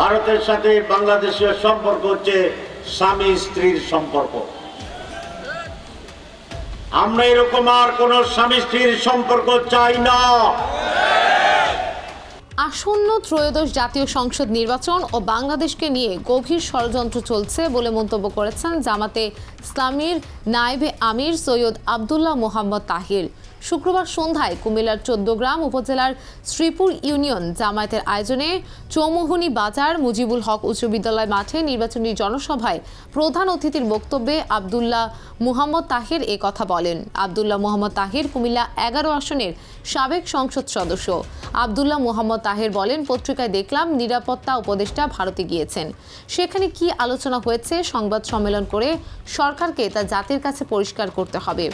ভারতের সাথে বাংলাদেশের সম্পর্ক হচ্ছে স্বামী স্ত্রীর সম্পর্ক। আমরা এরকম আর কোন স্বামী স্ত্রীর সম্পর্ক চাই না। আসন্ন ত্রয়োদশ জাতীয় সংসদ নির্বাচন ও বাংলাদেশকে নিয়ে গভীর ষড়যন্ত্র চলছে বলে মন্তব্য করেছেন জামাতে ইসলামীর নায়েবে আমির সৈয়দ আবদুল্লাহ মোহাম্মদ তাহির। শুক্রবার সন্ধ্যায় কুমিল্লার চোদ্দগ্রাম উপজেলার শ্রীপুর ইউনিয়ন জামায়াতের আয়োজনে চৌমুহনী বাজার মুজিবুল হক উচ্চ বিদ্যালয় মাঠে নির্বাচনী জনসভায় প্রধান অতিথির বক্তব্যে আবদুল্লাহ মুহাম্মদ তাহির এ কথা বলেন। আবদুল্লাহ মোহাম্মদ তাহির কুমিল্লা এগারো আসনের সাবেক সংসদ সদস্য। আবদুল্লাহ মোহাম্মদ তাহের বলেন, পত্রিকায় দেখলাম নিরাপত্তা উপদেষ্টা ভারতে গিয়েছেন। সেখানে কি আলোচনা হয়েছে সংবাদ সম্মেলন করে সরকারকে তা জাতির কাছে পরিষ্কার করতে হবে।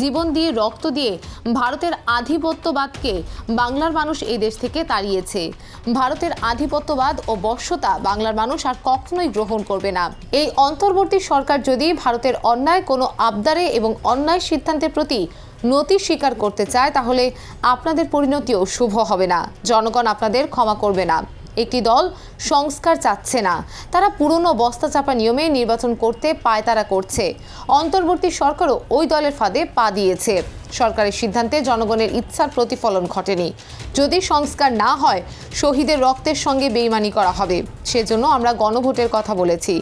জীবন দিয়ে রক্ত দিয়ে ভারতের আধিপত্যবাদকে বাংলার মানুষ এই দেশ থেকে তাড়িয়েছে। ভারতের আধিপত্যবাদ ও বর্ষতা বাংলার মানুষ আর কখনোই গ্রহণ করবে না। এই অন্তর্বর্তী সরকার যদি ভারতের অন্যায় কোনো আবদারে এবং অন্যায় সিদ্ধান্তের প্রতি নতি স্বীকার করতে চায়, তাহলে আপনাদের পরিণতিও শুভ হবে না। জনগণ আপনাদের ক্ষমা করবে না। একটি দল সংস্কার চাচ্ছে না। তারা পুরনো বস্তা চাপা নিয়মে নির্বাচন করতে পায়তারা করছে। অন্তর্বর্তী সরকারও ওই দলের ফাঁদে পা দিয়েছে। সরকারের সিদ্ধান্তে জনগণের ইচ্ছার প্রতিফলন ঘটেনি। যদি সংস্কার না হয়, শহীদের রক্তের সঙ্গে বেইমানি করা হবে। সেজন্য আমরা গণভোটের কথা বলেছি।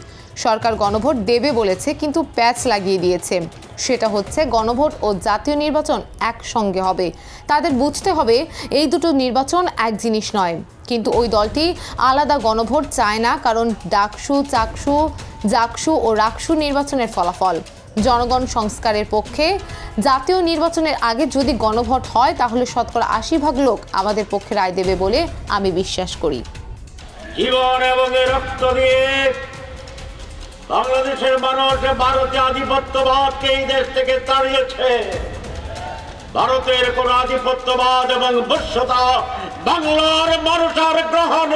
সরকার গণভোট দেবে বলেছে, কিন্তু প্যাচ লাগিয়ে দিয়েছে। সেটা হচ্ছে, গণভোট ও জাতীয় নির্বাচন একসঙ্গে হবে। তাদের বুঝতে হবে, এই দুটো নির্বাচন এক জিনিস নয়। কিন্তু ওই দলটি আলাদা গণভোট চায় না, কারণ ডাকসু, চাকসু, জাকসু ও রাকসু নির্বাচনের ফলাফল। জনগণ সংস্কারের পক্ষে। জাতীয় নির্বাচনের আগে যদি গণভোট হয়, তাহলে শতকরা আশি ভাগ লোক আমাদের পক্ষে রায় দেবে বলে আমি বিশ্বাস করি। জীবন এবং রক্ত দিয়ে বাংলাদেশের মানুষ ভারতীয় আধিপত্যবাদকে এই দেশ থেকে তাড়িয়েছে, ভারতের কোন আধিপত্যবাদ এবং বশ্যতা বাংলার মানুষ আর গ্রহণ